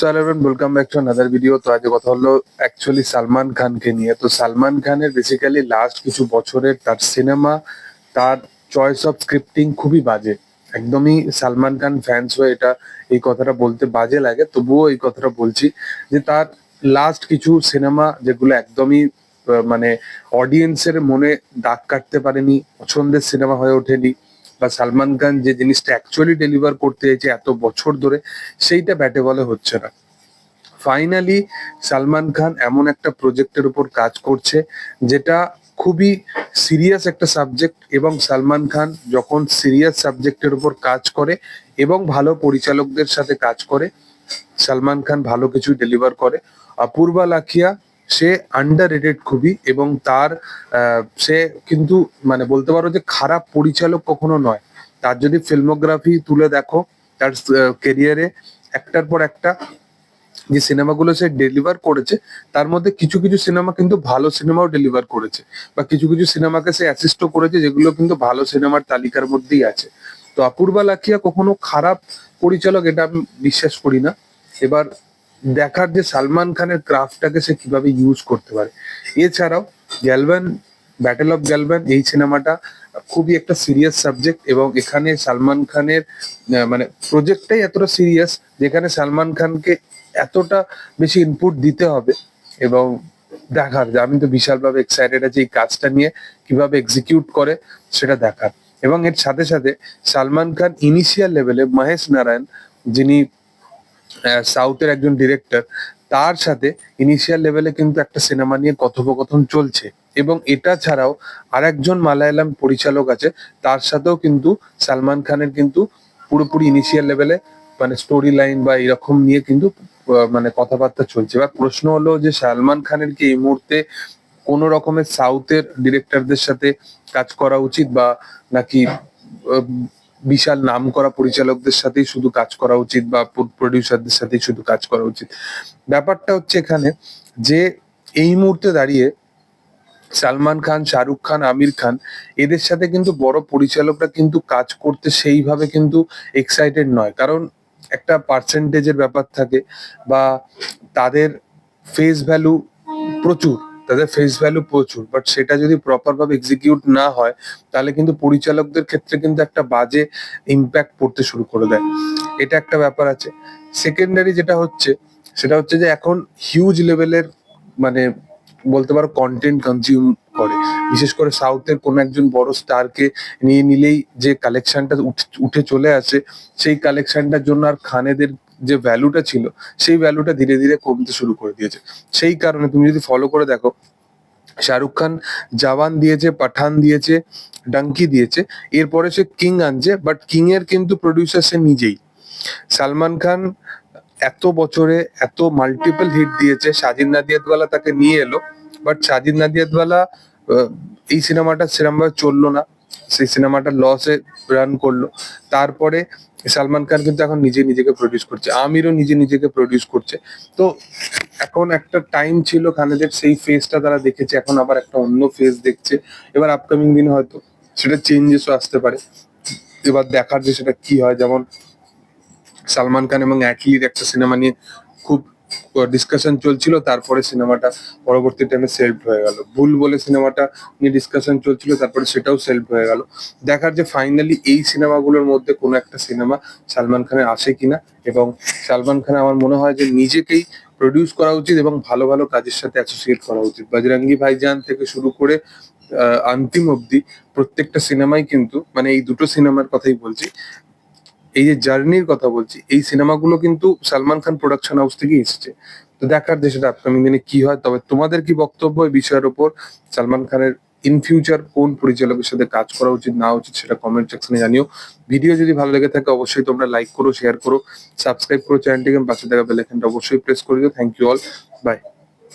So hello welcome back to another video তো আজকে কথা হলো অ্যাকচুয়ালি সালমান খানকে নিয়ে। তো সালমান খানের বেসিক্যালি লাস্ট কিছু বছরের তার সিনেমা তার চয়েস অফ স্ক্রিপ্টিং খুবই বাজে। একদমই সালমান খান ফ্যান্স হয়ে এটা, এই কথাটা বলতে বাজে লাগে। তবুও এই কথাটা বলছি যে তার লাস্ট কিছু সিনেমা যেগুলো একদমই মানে অডিয়েন্সের মনে দাগ কাটতে পারেনি, পছন্দের সিনেমা হয়ে ওঠেনি। বা সালমান খান যে জিনিসটা অ্যাকচুয়ালি ডেলিভার করতে চেয়েছে এত বছর ধরে, সেইটা ব্যাটে বলে হচ্ছে না। ফাইনালি সালমান খান এমন একটা প্রজেক্টের উপর কাজ করছে, যেটা খুবই সিরিয়াস একটা সাবজেক্ট এবং সালমান খান যখন সিরিয়াস সাবজেক্টের উপর কাজ করে এবং ভালো পরিচালকদের সাথে কাজ করে, সালমান খান ভালো কিছু ডেলিভার করে। অপূর্বা লাখিয়া সে আন্ডার রেটেড খুবই এবং তার সে কিন্তু মানে বলতে পারো যে খারাপ পরিচালক কখনো নয়। তার যদি ফিল্মোগ্রাফি তুলে দেখো, তার কেরিয়ারে একটার পর একটা যে সিনেমাগুলো সে ডেলিভার করেছে, তার মধ্যে কিছু কিছু সিনেমা কিন্তু ভালো সিনেমাও ডেলিভার করেছে বা কিছু কিছু সিনেমাকে সে অ্যাসিস্টও করেছে যেগুলো কিন্তু ভালো সিনেমার তালিকার মধ্যেই আছে। তো অপূর্বা লাখিয়া কখনো খারাপ পরিচালক, এটা আমি বিশ্বাস করি না। এবার দেখার যে সালমান খানের ক্রাফটটাকে সে কীভাবে ইউজ করতে পারে। এছাড়াও গ্যালভ্যান ব্যাটেল অফ গ্যালভ্যান এই সিনেমাটা খুবই একটা সিরিয়াস সাবজেক্ট এবং এখানে সালমান খানের মানে প্রজেক্টটাই এতটা সিরিয়াস যেখানে সালমান খানকে এতটা বেশি ইনপুট দিতে হবে এবং দেখার। যে আমি তো বিশালভাবে এক্সাইটেড আছি এই কাজটা নিয়ে, কীভাবে এক্সিকিউট করে সেটা দেখার। এবং এর সাথে সাথে সালমান খান ইনিশিয়াল লেভেলে মহেশ নারায়ণ, যিনি সাউথের একজন ডিরেক্টর তার সাথে ইনিশিয়াল লেভেলে কিন্তু একটা সিনেমা নিয়ে কথোপকথন চলছে। এবং এটা ছাড়াও আরেকজন মালায়ালাম পরিচালক আছে, তার সাথেও কিন্তু সালমান খানের কিন্তু পুরোপুরি ইনিশিয়াল লেভেলে মানে স্টোরি লাইন বা এরকম নিয়ে কিন্তু মানে কথাবার্তা চলছে। এবার প্রশ্ন হলো যে সালমান খানের কি এই মুহূর্তে কোনো রকমের সাউথের ডিরেক্টরদের সাথে কাজ করা উচিত বা নাকি বিশাল নাম করা পরিচালকদের সাথেই শুধু কাজ করা উচিত বা প্রডিউসারদের সাথেই শুধু কাজ করা উচিত। ব্যাপারটা হচ্ছে এখানে যে এই মুহূর্তে দাঁড়িয়ে সালমান খান, শাহরুখ খান, আমির খান, এদের সাথে কিন্তু বড় পরিচালকরা কিন্তু কাজ করতে সেইভাবে কিন্তু এক্সাইটেড নয়। কারণ একটা পার্সেন্টেজের ব্যাপার থাকে বা তাদের ফেস ভ্যালু প্রচুর। তাদের ফেস ভ্যালু প্রচুর বাট সেটা যদি প্রপার ভাবে এক্সিকিউট না হয়, তাহলে কিন্তু পরিচালকদের ক্ষেত্রে কিন্তু একটা বাজে ইম্প্যাক্ট পড়তে শুরু করে দেয়। এটা একটা ব্যাপার আছে। সেকেন্ডারি যেটা হচ্ছে, সেটা হচ্ছে যে এখন হিউজ লেভেলের মানে বলতে পারো কন্টেন্ট কনজিউম করে। বিশেষ করে সাউথের কোন একজন বড় স্টারকে নিয়ে নিলেই যে কালেকশনটা উঠে চলে আসে, সেই কালেকশনটার জন্য আর খানেদের যে ভ্যালুটা ছিল, সেই ভ্যালুটা ধীরে ধীরে কমতে শুরু করে দিয়েছে। সেই কারণে তুমি যদি ফলো করে দেখো, শাহরুখ খান জাওয়ান দিয়েছে, পাঠান দিয়েছে, ডাঙ্কি দিয়েছে, এরপরে সে কিং আনছে বাট কিং এর কিন্তু প্রডিউসার সে নিজেই। সালমান খান এত বছরে এত মাল্টিপল হিট দিয়েছে, সাজিদ নাদিয়াতওয়ালা তাকে নিয়ে এলো বাট সাজিদ নাদিয়াতওয়ালা এই সিনেমাটা সেরকমভাবে চলল না। সেই সিনেমাটা লসে রান করল। তারপরে সালমান খান কিন্তু এখন নিজে নিজেকে প্রডিউস করছে, আমিরও নিজে নিজেকে প্রডিউস করছে। তো এখন একটা টাইম ছিল খানেদের, সেই ফেসটা তারা দেখেছে, এখন আবার একটা অন্য ফেস দেখছে। এবার আপকামিং দিনে হয়তো সেটা চেঞ্জেসও আসতে পারে। এবার দেখার যে সেটা কি হয়, যেমন সালমান খান এবং অ্যাটলির একটা সিনেমা নিয়ে খুব ডিসকাশন চলছিল তারপরে সিনেমাটা পরবর্তী টাইমে সেলফ হয়ে গেল। ভুল বলে সিনেমাটা নিয়ে ডিসকাশন চলছিল তারপরে সেটাও সেলফ হয়ে গেল। দেখার যে ফাইনালি এই সিনেমাগুলোর মধ্যে কোনো একটা সিনেমা সালমান খানের আসে কিনা এবং সালমান খান আমার মনে হয় যে নিজেকেই প্রডিউস করা উচিত এবং ভালো ভালো কাজের সাথে অ্যাসোসিয়েট করা উচিত। বজরঙ্গি ভাইজান থেকে শুরু করে আহ, অন্তিম অবধি প্রত্যেকটা সিনেমাই কিন্তু মানে এই দুটো সিনেমার কথাই বলছি এই যে জার্নির কথা বলছি, এই সিনেমাগুলো কিন্তু সালমান খান প্রোডাকশন হাউস থেকে এসেছে। তো দেখার যে সেটা আপকামিং দিনে কি হয়, তবে তোমাদের কি বক্তব্য এই বিষয়ের উপর? সালমান খানের ইন ফিউচার কোন পরিচালকের সাথে কাজ করা উচিত, না উচিত সেটা কমেন্ট সেকশনে জানিও। ভিডিও যদি ভালো লেগে থাকে, অবশ্যই তোমরা লাইক করো শেয়ার করো সাবস্ক্রাইব করো চ্যানেলটিকে পাশে থাকা বেল আইকনটা অবশ্যই প্রেস করে দিও। Thank you all by